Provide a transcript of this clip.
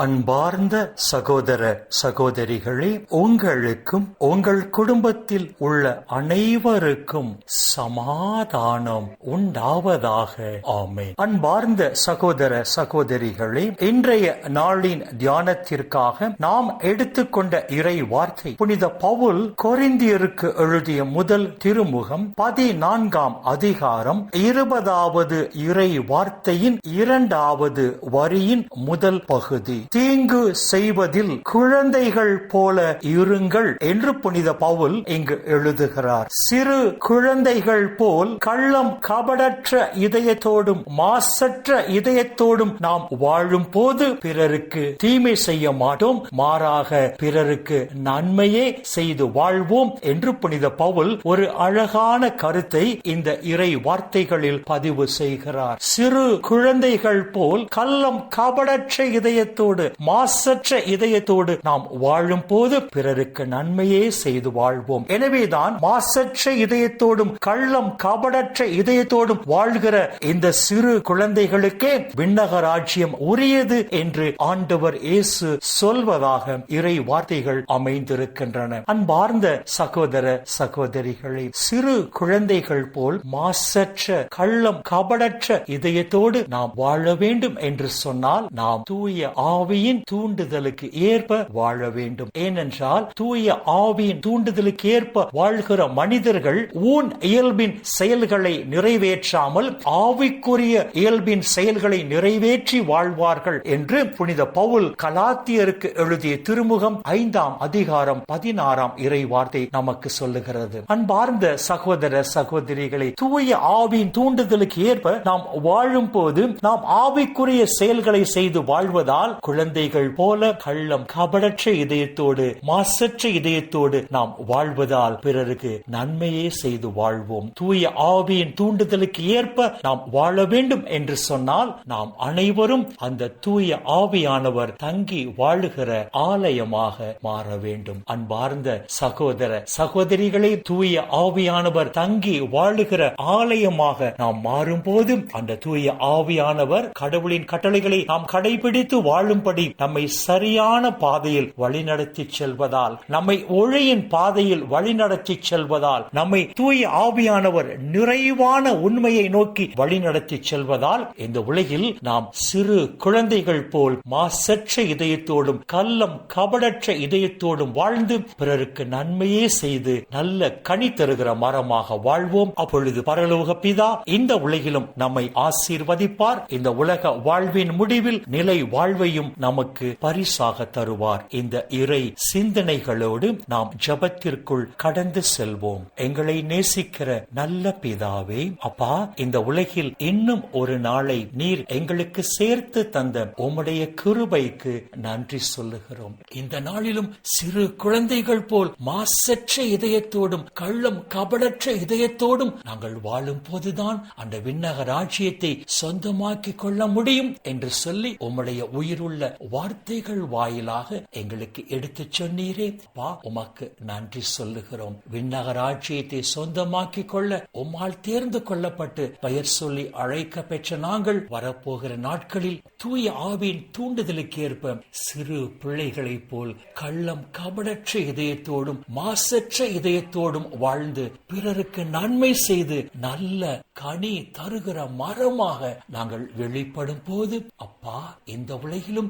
அன்பார்ந்த சகோதர சகோதரிகளே உங்களுக்கும் உங்கள் குடும்பத்தில் உள்ள அனைவருக்கும் சமாதானம் உண்டாவதாக. ஆமை அன்பார்ந்த சகோதர சகோதரிகளே இன்றைய நாளின் தியானத்திற்காக நாம் எடுத்துக்கொண்ட இறை வார்த்தை புனித பவுல் கொரிந்தியருக்கு எழுதிய முதல் திருமுகம் பதினான்காம் அதிகாரம் இருபதாவது இறை வார்த்தையின் இரண்டாவது வரியின் முதல் பகுதி. தீங்கு செய்வதில் குழந்தைகள் போல இருங்கள் என்று புனித பவுல் இங்கு எழுதுகிறார். சிறு குழந்தைகள் போல் கள்ளம் கபடற்ற இதயத்தோடும் மாசற்ற இதயத்தோடும் நாம் வாழும் போது பிறருக்கு தீமை செய்ய மாட்டோம். மாறாக பிறருக்கு நன்மையே செய்து வாழ்வோம் என்று புனித பவுல் ஒரு அழகான கருத்தை இந்த இறை வார்த்தைகளில் பதிவு செய்கிறார். சிறு குழந்தைகள் போல் கள்ளம் கபடற்ற இதயத்தோடு மாசற்ற இதயத்தோடு நாம் வாழும் போது பிறருக்கு நன்மையே செய்து வாழ்வோம். எனவேதான் மாசற்ற இதயத்தோடும் கள்ளம் கபடற்ற இதயத்தோடும் வாழ்கிற இந்த சிறு குழந்தைகளுக்கே விண்ணக ராஜ்யம் உரியது என்று ஆண்டவர் இயேசு சொல்வதாக இறை வார்த்தைகள் அமைந்திருக்கின்றன. அன்பார்ந்த சகோதர சகோதரிகளை சிறு குழந்தைகள் போல் மாசற்ற கள்ளம் கபடற்ற இதயத்தோடு நாம் வாழ வேண்டும் என்று சொன்னால் நாம் தூய ஆ ஆவியின் தூண்டுதலுக்கு ஏற்ப வாழ வேண்டும். ஏனென்றால் தூய ஆவியின் தூண்டுதலுக்கு ஏற்ப வாழ்கிற மனிதர்கள் ஊன் இயல்பின் செயல்களை நிறைவேற்றாமல் ஆவிக்குரிய இயல்பின் செயல்களை நிறைவேற்றி வாழ்வார்கள் என்று புனித பவுல் கலாத்தியருக்கு எழுதிய திருமுகம் ஐந்தாம் அதிகாரம் பதினாறாம் இறை வார்த்தை நமக்கு சொல்லுகிறது. அன்பார்ந்த சகோதர சகோதரிகளை தூய ஆவியின் தூண்டுதலுக்கு ஏற்ப நாம் வாழும் போது நாம் ஆவிக்குரிய செயல்களை செய்து வாழ்வதால் குழந்தைகள் போல கள்ளம் கபடற்ற இதயத்தோடு மாசற்ற இதயத்தோடு நாம் வாழ்வதால் பிறருக்கு நன்மையே செய்து வாழ்வோம். தூய ஆவியின் தூண்டுதலுக்கு ஏற்ப நாம் வாழ வேண்டும் என்று சொன்னால் நாம் அனைவரும் அந்த தூய ஆவியானவர் தங்கி வாழுகிற ஆலயமாக மாற வேண்டும். அன்பார்ந்த சகோதர சகோதரிகளை தூய ஆவியானவர் தங்கி வாழுகிற ஆலயமாக நாம் மாறும் போது அந்த தூய ஆவியானவர் கடவுளின் கட்டளைகளை நாம் கடைபிடித்து வாழும் வாழும்படி நம்மை சரியான பாதையில் வழிநடத்தி செல்வதால் நம்மை ஒழியின் பாதையில் வழிநடத்தி செல்வதால் நம்மை தூய ஆவியானவர் நிறைவான உண்மையை நோக்கி வழிநடத்தி செல்வதால் இந்த உலகில் நாம் சிறு குழந்தைகள் போல் மாசற்ற இதயத்தோடும் கள்ளம் கபடற்ற இதயத்தோடும் வாழ்ந்து பிறருக்கு நன்மையே செய்து நல்ல கனி தருகிற மரமாக வாழ்வோம். அப்பொழுது பரலோக பிதா இந்த உலகிலும் நம்மை ஆசீர்வதிப்பார். இந்த உலக வாழ்வின் முடிவில் நிலை வாழ்வையும் நமக்கு பரிசாக தருவார். இந்த இறை சிந்தனைகளோடு நாம் ஜபத்திற்குள் கடந்து செல்வோம். எங்களை நேசிக்கிற நல்ல பிதாவே அப்பா இந்த உலகில் இன்னும் ஒரு நாளை நீர் எங்களுக்கு சேர்த்து தந்த உம்முடைய கிருபைக்கு நன்றி சொல்லுகிறோம். இந்த நாளிலும் சிறு குழந்தைகள் போல் மாசற்ற இதயத்தோடும் கள்ளம் கபலற்ற இதயத்தோடும் நாங்கள் வாழும் போதுதான் அந்த விண்ணக ராஜ்யத்தை சொந்தமாக்கி கொள்ள முடியும் என்று சொல்லி உம்முடைய உயிருள்ள வார்த்தைகள் வாயிலாக எங்களுக்கு எடுத்துச் சொன்னீரே. பா உமக்கு நன்றி சொல்லுகிறோம். விண்ணகராட்சியத்தை சொந்தமாக்கிக் சொந்தமாக்கி கொள்ள உம்மால் தேர்ந்து கொள்ளப்பட்டு பெயர் சொல்லி அழைக்க பெற்ற நாங்கள் வரப்போகிற நாட்களில் தூய ஆவியின் தூண்டுதலுக்கு ஏற்ப சிறு பிள்ளைகளைப் போல் கள்ளம் கபடற்ற இதயத்தோடும் மாசற்ற இதயத்தோடும் வாழ்ந்து பிறருக்கு நன்மை செய்து நல்ல கனி தருகிற மரமாக நாங்கள் வெளிப்படும் போது அப்பா இந்த உலகிலும்